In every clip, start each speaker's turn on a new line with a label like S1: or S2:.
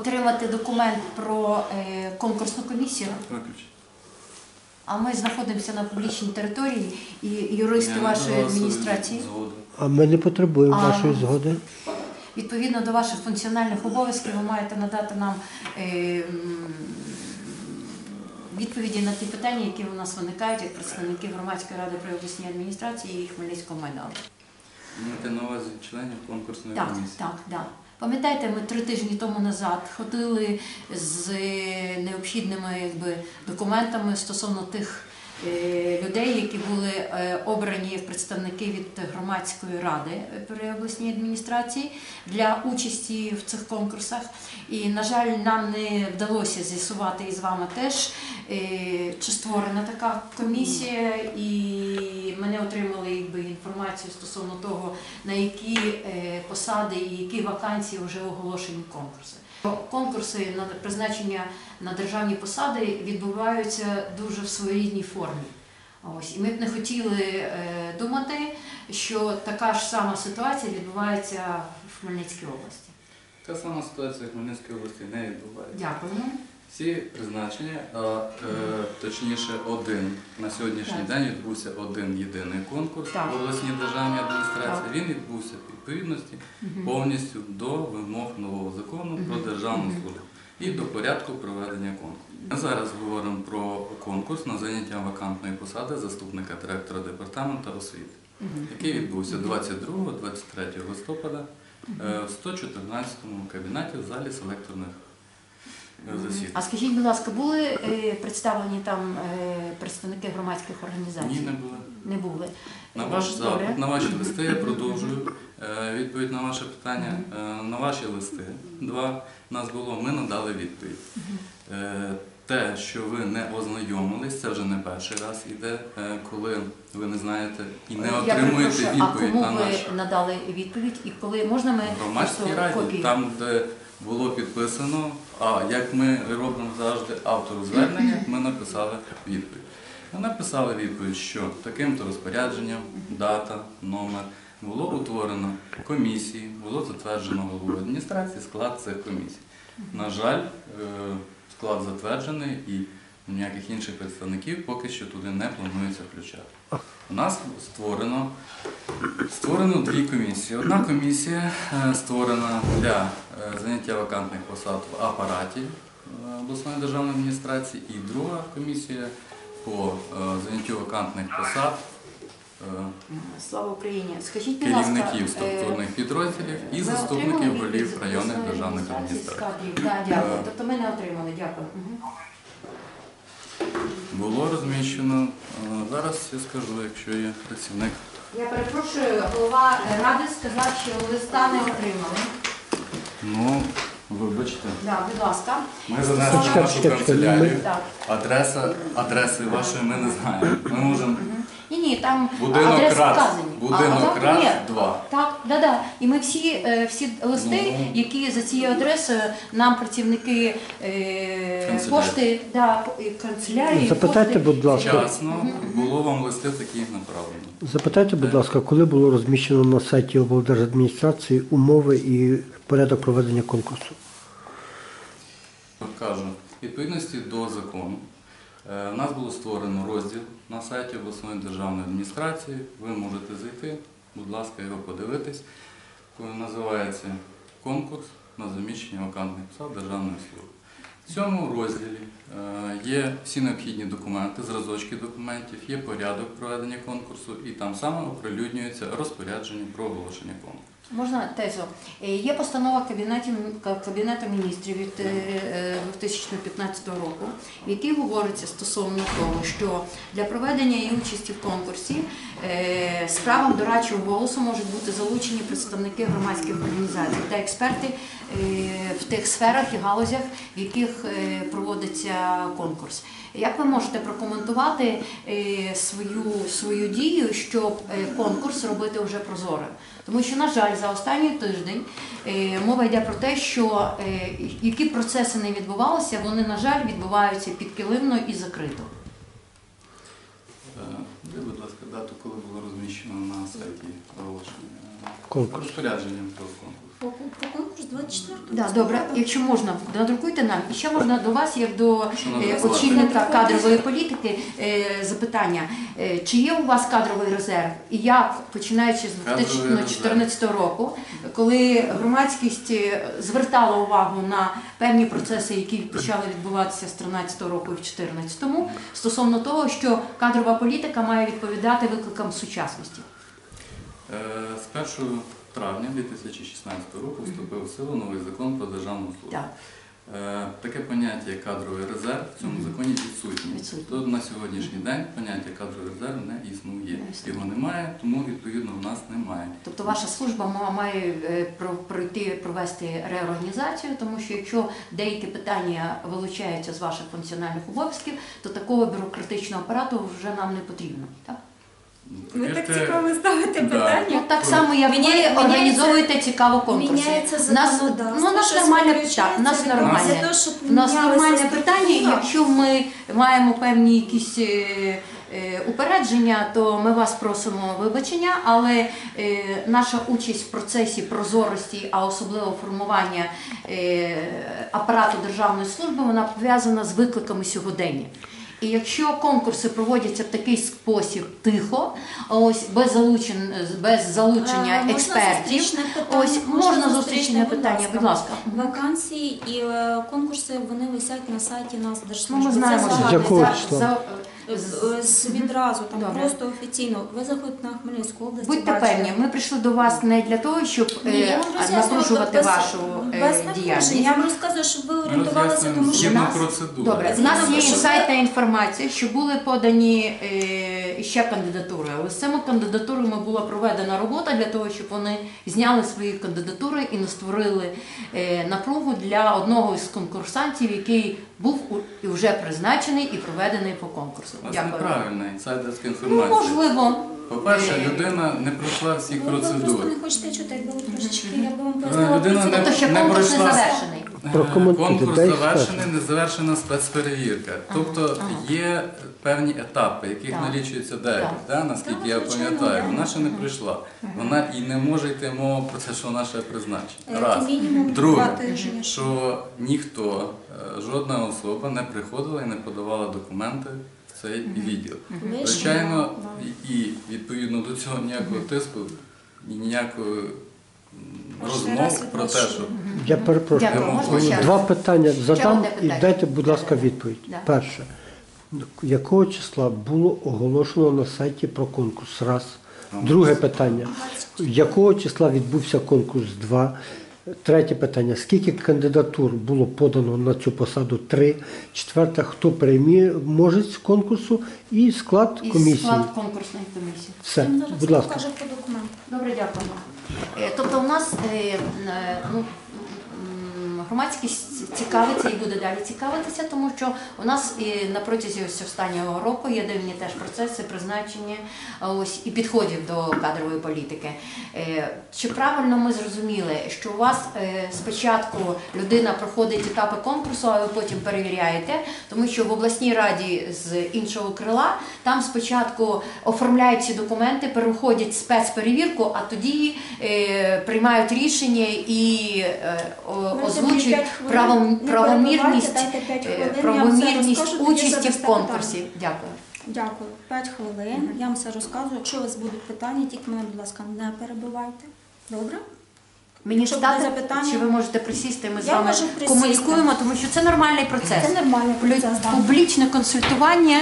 S1: отримати документ про е, конкурсну комісію. А ми знаходимося на публічній території, і юристи вашої адміністрації.
S2: А ми не потребуємо
S1: А.
S2: вашої згоди.
S1: відповідно до ваших функціональних обов'язків, ви маєте надати нам е, відповіді на ті питання, які у нас виникають як представники громадської ради при обласній адміністрації і Хмельницького майдану.
S3: Маєте на увазі членів конкурсної
S1: Так,
S3: комісії.
S1: так, так. Пам'ятаєте, ми три тижні тому назад ходили з необхідними якби, документами стосовно тих людей, які були е, обрані представники від громадської ради при обласній адміністрації для участі в цих конкурсах. І, на жаль, нам не вдалося з'ясувати із вами теж, е, чи створена така комісія, і ми не отримали якби, інформацію стосовно того, на які е, посади і які вакансії вже оголошені конкурси. Конкурси на призначення на державні посади відбуваються дуже в своєрідній формі. Ось і ми б не хотіли е, думати, що така ж сама ситуація відбувається в Хмельницькій області.
S3: Така сама ситуація в Хмельницькій області не відбувається.
S1: Дякуємо.
S3: Всі призначення, а е, точніше один на сьогоднішній
S1: Так.
S3: день відбувся один єдиний конкурс
S1: Так.
S3: в обласній державній адміністрації.
S1: Так.
S3: Він відбувся в відповідності
S1: Мгм.
S3: повністю до вимог нового закону про державну службу і до порядку проведення конкурсу. Ми зараз говоримо про конкурс на заняття вакантної посади заступника директора департаменту освіти,
S1: Мгм.
S3: який відбувся 22-23 листопада е, в 114 кабінеті в залі селекторних засідань.
S1: А скажіть, будь ласка, були е, представлені там е, представники громадських організацій?
S3: Ні, не було.
S1: Не були.
S3: На ваш запит, на ваші листи я продовжую е, відповідь на ваше питання. На ваші листи два нас було, ми надали відповідь. Те, що ви не ознайомились, це вже не перший раз іде, коли ви не знаєте і не
S1: Я
S3: отримуєте
S1: а
S3: відповідь
S1: кому
S3: на
S1: ви
S3: наш
S1: надали відповідь і коли можна ми
S3: в громадській раді,
S1: копію?
S3: там, де було підписано, а як ми робимо завжди автору звернення, ми написали відповідь. Ми написали відповідь, що таким-то розпорядженням, дата, номер було утворено комісії, було затверджено голову адміністрації, склад цих комісій. На жаль, е, склад затверджений і ніяких інших представників поки що туди не планується включати. У нас створено Створено дві комісії. Одна комісія е, створена для е, заняття вакантних посад в апараті е, обласної державної адміністрації, і друга комісія по заняттю вакантних посад
S1: Слава Україні. Скажіть, будь ласка,
S3: керівників структурних підрозділів і заступників голів районних державних адміністрацій.
S1: Так, дякую. Тобто ми не отримали, дякую.
S3: Було розміщено. е, Зараз я скажу, якщо є працівник.
S1: Я перепрошую, голова ради сказав, що листа не отримали.
S3: Ну, вибачте,
S1: Да, будь ласка.
S3: ми занесли
S1: вашу
S3: нашу канцелярію.
S1: Так.
S3: Адреса, адреси вашої ми не знаємо. Ми можемо
S1: Ні, ні, там
S3: Будинок
S1: адреси
S3: РАЦ.
S1: вказані.
S3: Будинок
S1: а,
S3: РАЦ
S1: ні.
S3: 2.
S1: Так, да, да. І ми всі, е, всі листи,
S3: Ну.
S1: які за цією адресою нам працівники е,
S3: Канцелярії.
S1: пошти, да, і канцелярії,
S2: Запитайте,
S1: пошти,
S2: будь ласка.
S3: Вчасно було вам листи такі направлені.
S2: Запитайте, будь ласка, коли було розміщено на сайті облдержадміністрації умови і порядок проведення конкурсу?
S3: Кажу, відповідності до закону у нас було створено розділ на сайті обласної державної адміністрації. Ви можете зайти, будь ласка, його подивитись. Називається конкурс на заміщення вакантних посад державної служби. В цьому розділі е, є всі необхідні документи, зразочки документів, є порядок проведення конкурсу і там саме оприлюднюється розпорядження про оголошення конкурсу.
S1: Можна тезу. Е, Є постанова Кабінету, Кабінету міністрів від е, е, 2015 року, в якій говориться стосовно того, що для проведення і участі в конкурсі е, з правом дорадчого голосу можуть бути залучені представники громадських організацій та експерти е, в тих сферах і галузях, в яких е, конкурс. Як ви можете прокоментувати е, свою, свою дію, щоб е, конкурс робити вже прозорим? Тому що, на жаль, за останній тиждень е, мова йде про те, що які процеси не відбувалися, вони, на жаль, відбуваються підкилимно і закрито.
S3: Де, будь ласка, дату, коли було розміщено на сайті оголошення?
S2: Конкурс.
S3: Розпорядженням про конкурс.
S4: По, по конкурс 24
S1: Да, добре, якщо можна, надрукуйте нам. І ще можна до вас, як до е, очільника кадрової політики, е, запитання. Е, Чи є у вас кадровий резерв? І як, починаючи з
S3: Кадровий
S1: 2014 року, коли громадськість е, звертала увагу на певні процеси, які почали відбуватися з 13 року і в 2014, стосовно того, що кадрова політика має відповідати викликам сучасності?
S3: Е, З 1 травня 2016 року вступив в силу новий закон про державну службу.
S1: Так.
S3: Е, Таке поняття як кадровий резерв в цьому законі відсутнє.
S1: Відсутнє.
S3: Тобто на сьогоднішній день поняття кадровий резерв не існує.
S1: Не існує.
S3: Його немає, тому відповідно в нас немає.
S1: Тобто ваша служба має е, про- пройти провести реорганізацію, тому що якщо деякі питання вилучаються з ваших функціональних обов'язків, то такого бюрократичного апарату вже нам не потрібно. Так,
S4: Ви так цікаво ставите питання.
S1: ну, так само, як ви організовуєте цікаво конкурси.
S4: Міняється
S1: У нас,
S4: законодавство.
S1: ну, у нас
S4: щось
S1: нормальне питання. У нас
S4: відбувається.
S1: нормальне.
S4: Для того, щоб
S1: У нас
S4: мінялася
S1: нормальне
S4: структура.
S1: питання. Якщо ми маємо певні якісь е, е, упередження, то ми вас просимо вибачення, але е, наша участь в процесі прозорості, а особливо формування е, апарату державної служби, вона пов'язана з викликами сьогодення. І якщо конкурси проводяться в такий спосіб тихо, ось без залучень, без залучення
S4: Е,
S1: експертів,
S4: зустрічне питання?
S1: ось можна зустрічне питання, будь ласка.
S4: Вакансії і е, конкурси вони висять на сайті нас
S1: Ну,
S4: держслужби.
S1: ми знаємо. За- за-
S4: Е, е, з- відразу там
S1: Добре.
S4: просто офіційно. Ви заходите на Хмельницьку область.
S1: Будьте певні, ми прийшли до вас не для того, щоб е, напружувати
S4: без-
S1: вашу е,
S4: без
S1: діяльність.
S4: Я вам розказую, щоб ви орієнтувалися, тому що нас.
S1: Добре, в нас є
S4: процедури.
S1: інсайтна інформація, що були подані е, ще кандидатури. Але з цими кандидатурами була проведена робота для того, щоб вони зняли свої кандидатури і не створили е, напругу для одного із конкурсантів, який був і вже призначений і проведений по конкурсу. Дякую.
S3: неправильна інсайдерська
S1: Ну, можливо.
S3: По-перше,
S1: Е,
S3: людина не пройшла всіх
S4: ви, ви просто не хочете чути, якби ви трошечки, якби вам
S3: Людина не-.
S1: Тобто ще
S3: не
S1: конкурс не завершений.
S3: Конкурс завершений, не завершена спецперевірка. Тобто є певні етапи, яких налічується 9, да, наскільки я пам'ятаю. Вона ще не прийшла. Вона і не може йти мова про те, що вона ще призначена. Раз. Друге, що ніхто, е, жодна особа не приходила і не подавала документи в цей відділ. Звичайно, і відповідно до цього ніякого тиску і розмов про те, що
S2: Я перепрошую.
S1: Дякую.
S3: Можна
S1: ще
S2: Два питання задам
S1: одне
S2: і дайте, будь ласка, відповідь.
S1: Да.
S2: Перше. Якого числа було оголошено на сайті про конкурс? Раз. Друге питання. Якого числа відбувся конкурс? Два. Третє питання. Скільки кандидатур було подано на цю посаду? Три. Четверте, хто переможець конкурсу і склад
S1: І
S2: комісії.
S1: склад конкурсної комісії.
S2: Все,
S4: зараз
S2: будь ласка.
S4: Покажу по документу.
S1: Добре, дякую. Е, Тобто у нас е, е, ну, громадськість цікавиться і буде далі цікавитися, тому що у нас і на протязі ось останнього року є дивні теж процеси призначення ось і підходів до кадрової політики. Е, Чи правильно ми зрозуміли, що у вас е, спочатку людина проходить етапи конкурсу, а ви потім перевіряєте, тому що в обласній раді з іншого крила там спочатку оформляють ці документи, переходять спецперевірку, а тоді е, приймають рішення і е, о- озвучують
S4: хвилин,
S1: правом, правомірність, е, правомірність участі в конкурсі. Дякую.
S4: Дякую. П'ять хвилин. Я вам все розказую. Якщо у вас будуть питання, тільки мене, будь ласка, не перебивайте. Добре?
S1: Мені
S4: буде
S1: стати,
S4: запитання-
S1: чи ви можете присісти, ми з
S4: Я
S1: вами
S4: можу присісти.
S1: комунікуємо, тому що це нормальний процес.
S4: Це нормальний
S1: Плю-
S4: процес, да.
S1: Публічне консультування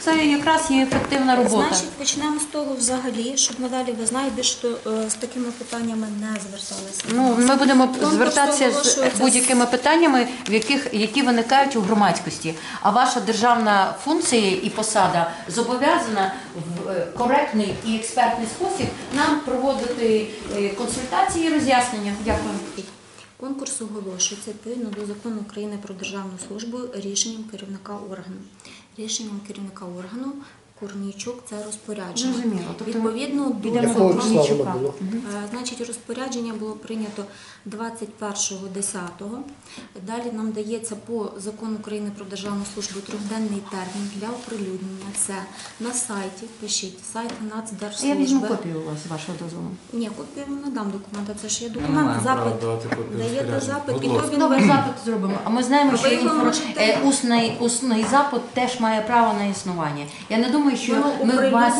S1: це якраз є ефективна робота.
S4: Значить, почнемо з того взагалі, щоб надалі ви знаєте, більше е, з такими питаннями не зверталися.
S1: Ну, ми будемо
S4: Конкурс
S1: звертатися з будь-якими питаннями, в яких які виникають у громадськості. А ваша державна функція і посада зобов'язана в е, коректний і експертний спосіб нам проводити е, консультації і роз'яснення. Дякую.
S4: Конкурс оголошується відповідно до закону України про державну службу рішенням керівника органу. Рішенням керівника органу Корнійчук це розпорядження.
S1: Зрозуміло. Тобто ми
S4: Відповідно до
S2: Якого числа воно
S1: Корнійчука.
S2: було?
S4: Е, Значить, розпорядження було прийнято 21.10. Далі нам дається по закону України про державну службу трьохденний термін для оприлюднення. Це на сайті, пишіть, сайт
S1: Я
S4: Нацдержслужби.
S1: візьму копію у вас з вашого дозволу.
S4: Ні, копію не дам документа, це ж є
S3: Ми
S4: документ,
S3: не права
S4: запит.
S3: давати копію
S4: Даєте
S3: розпорядження.
S4: запит,
S3: Будь
S4: і то
S3: ласка.
S4: він
S1: Добре, запит зробимо. А ми знаємо, що
S4: ви його
S1: інфор-
S4: можете-
S1: е, усний, усний запит теж має право на існування. Я не думаю, що ми вас.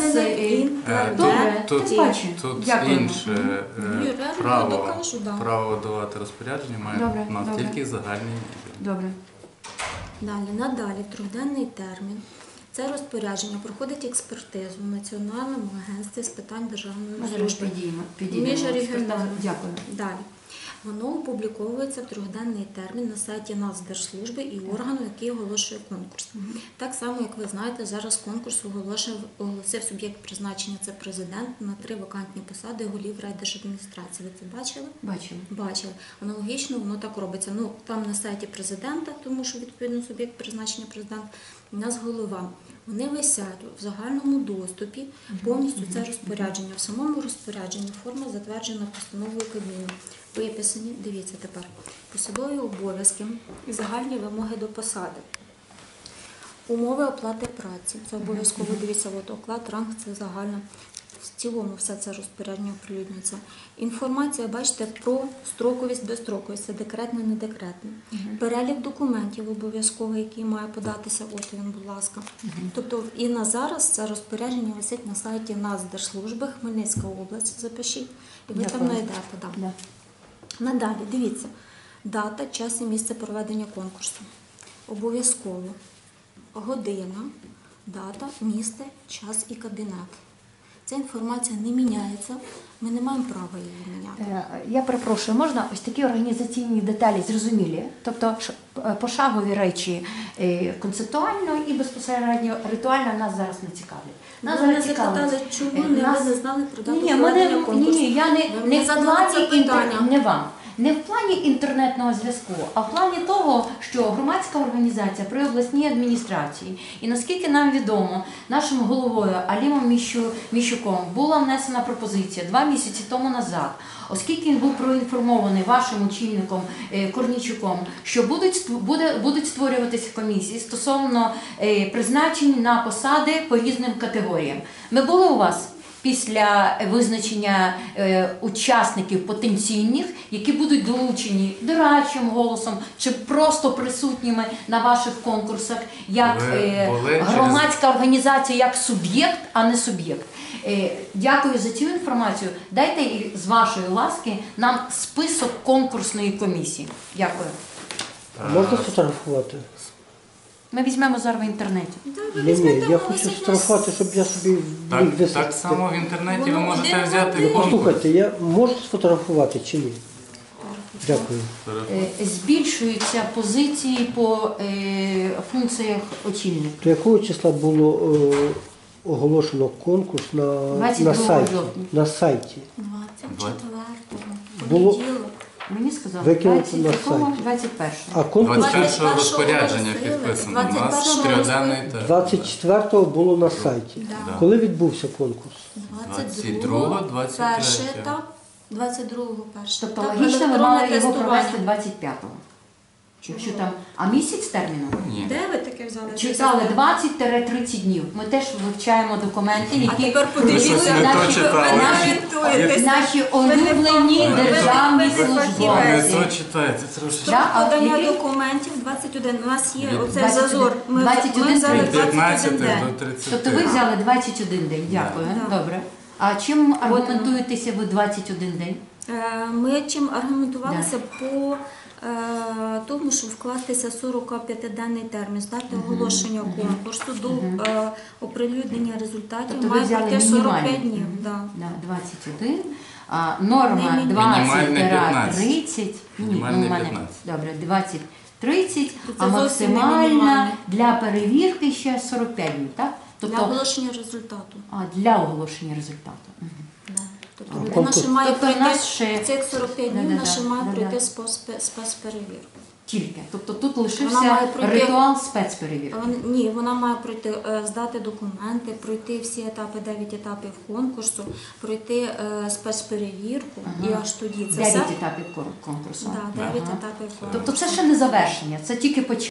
S1: е. Добре,
S3: Тут,
S1: тим паче.
S3: тут інше е, право, право давати розпорядження має у нас тільки загальний відділ.
S1: Добре.
S4: Далі, надалі, трьохденний термін. Це розпорядження проходить експертизу в Національному агентстві з питань державної служби.
S1: підійдемо. Дякую.
S4: Далі. Воно опубліковується в трьохденний термін на сайті Нацдержслужби і органу, який оголошує конкурс. Так само, як ви знаєте, зараз конкурс оголошив, оголосив суб'єкт призначення це президент на три вакантні посади голів райдержадміністрації. Ви це бачили?
S1: Бачимо.
S4: Бачили. Аналогічно воно так робиться. Ну там на сайті президента, тому що відповідно суб'єкт призначення президент, у нас голова. Вони висять в загальному доступі повністю це розпорядження. В самому розпорядженні форма затверджена постановою Кабміну. Виписані, дивіться тепер, посадові обов'язки і загальні вимоги до посади. Умови оплати праці. Це обов'язково дивіться, от оклад, ранг це загальна. В цілому все це розпорядження оприлюднюється. Інформація, бачите, про строковість, безстроковість, це декретне, не декретне. Перелік документів обов'язково, який має податися, от він, будь ласка. Тобто і на зараз це розпорядження висить на сайті Нацдержслужби, Хмельницька область, запишіть, і ви там знайдете. Да.
S1: Да.
S4: Надалі, дивіться, дата, час і місце проведення конкурсу. Обов'язково година, дата, місце, час і кабінет. Ця інформація не міняється, ми не маємо права її міняти.
S1: Е, Я перепрошую, можна ось такі організаційні деталі зрозумілі, тобто е, пошагові речі е, концептуально і безпосередньо ритуально нас зараз не цікавлять. Нас зараз
S4: запитали, чому не
S1: нас-
S4: ви не знали про дату
S1: Ні, ні, ми
S4: проведення
S1: не, ні,
S4: конкурсу?
S1: ні, я не,
S4: Ви
S1: не
S4: задала це питання.
S1: не вам. Не в плані інтернетного зв'язку, а в плані того, що громадська організація при обласній адміністрації, і наскільки нам відомо, нашим головою Алімом Міщу, Міщуком була внесена пропозиція два місяці тому назад, оскільки він був проінформований вашим очільником е, Корнічуком, що будуть буде, будуть створюватися комісії стосовно е, призначень на посади по різним категоріям. Ми були у вас після визначення е, учасників потенційних, які будуть долучені дорадчим голосом чи просто присутніми на ваших конкурсах, як е,
S3: через-
S1: громадська організація, як суб'єкт, а не суб'єкт. Е, дякую за цю інформацію. Дайте з вашої ласки нам список конкурсної комісії. Дякую.
S2: Можна сфотографувати?
S1: Ми візьмемо зараз в інтернеті.
S2: Ні, ні, я хочу сфотографувати, щоб я собі міг
S3: Так, так само в інтернеті ви
S4: Воно
S3: можете
S4: один
S3: взяти
S4: один.
S3: конкурс.
S2: Послухайте, я можу сфотографувати чи ні? Дякую.
S1: Е, збільшуються позиції по е, функціях очільника.
S2: То якого числа було е, оголошено конкурс на,
S1: 22
S2: на сайті?
S1: жовтня.
S2: На сайті.
S4: 24-го.
S2: Було-
S4: понеділок.
S1: Мені сказали
S2: Викинути на
S1: 20-го,
S2: сайт.
S1: 21
S2: А конкурс
S3: 21
S4: 21-го
S3: розпорядження підписано. У нас
S4: 21-го
S3: трьохденний термін.
S2: 24-го було на сайті.
S4: Да.
S2: Коли відбувся конкурс?
S4: 22-го,
S3: 23-го,
S4: перший етап, 22-го перший
S1: Тобто
S4: етап,
S1: логічно ви
S4: електронне
S1: мали його
S4: тестування.
S1: провести 25-го. Якщо там, а місяць терміну?
S3: Ні.
S4: Де ви таке взяли?
S1: Читали 20-30 днів. Ми теж вивчаємо документи,
S4: А
S1: які
S4: тепер подивіться,
S1: наші,
S3: читали.
S1: наші, наші улюблені державні
S4: Ви не.
S3: Ви не
S1: службовці.
S3: то читаєте трошки.
S1: Да, а
S4: Подання
S1: який?
S4: документів 21. У нас є
S1: 21.
S4: зазор. Ми,
S1: 21
S4: ми взяли
S3: Від 15
S4: 21 день.
S3: до 30.
S1: Тобто ви взяли 21 день. Дякую.
S4: Да.
S1: Добре. А чим аргументуєтеся ви 21 день?
S4: Е, Ми чим аргументувалися по е, тому, щоб вкластися 45-денний термін, здати оголошення конкурсу до е, оприлюднення результатів
S1: Тобто
S4: має пройти 45
S1: мінімальний.
S4: днів. Да.
S1: Да, 21. А, норма
S4: Не,
S1: 20
S3: Мінімальний 15.
S1: 30. Ні, ну,
S3: Мінімальний
S1: у мене-
S3: 15.
S1: Добре, 20 30, а
S4: Це зовсім
S1: максимальна для перевірки ще 45 днів, так?
S4: Для
S1: Тобто
S4: оголошення результату.
S1: а, для оголошення результату. Мгм.
S4: Да. Тобто людина ще має
S1: Тобто
S4: пройти
S1: нас ще-
S4: цих 45 днів,
S1: Да-да-да,
S4: вона ще має
S1: да-да.
S4: пройти спецпе- спецперевірку.
S1: Тільки. Тобто тут лишився
S4: має пройти-
S1: ритуал спецперевірки.
S4: Ні, вона має пройти, е, здати документи, пройти всі етапи, 9 етапів конкурсу, пройти е, спецперевірку і аж тоді це все.
S1: Дев'ять етапів кон- конкурсу.
S4: Да, 9
S1: Ага.
S4: етапів конкурсу.
S1: Тобто це ще не завершення, це тільки початок.